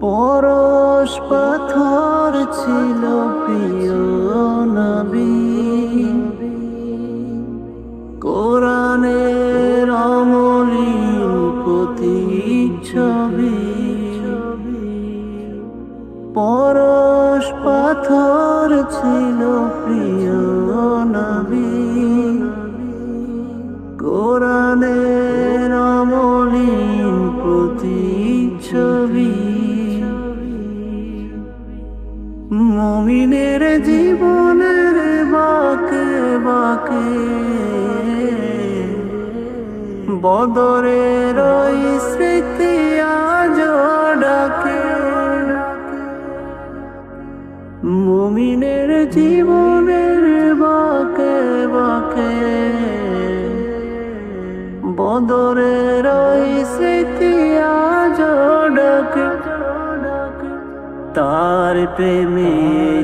পরশ পাথর ছিল প্রিয় নবী। কোরআনের অমলিন প্রতিচ্ছবি। পরশ পাথর ছিল প্রিয় মমিনের জীবনের বাকে বাকে বদরের স্মৃতি আজ ডাকে। মুমিনের জীবনের বাকে বাকে বদরের স্মৃতি আজ ডাকে। তার প্রেমে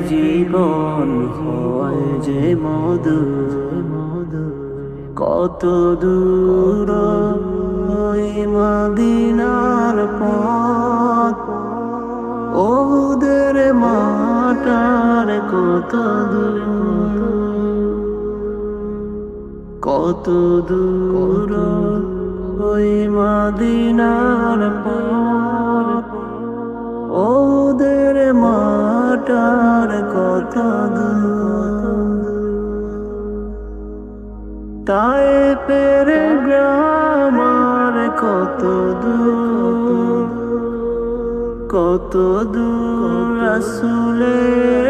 জীবন হয় যে মধু। মধু কত দূর মদিনার পথ। ওদের মাটার কত দূর। কত দূর ওই মদিনার পর ওদের মাটার কত তাই পেরে গ্রামার কত দূর কত দূর আসুলের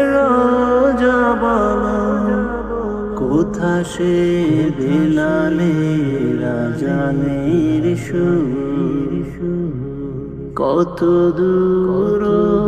কোথা সে বেলালে রাজানের সুর, কত দূর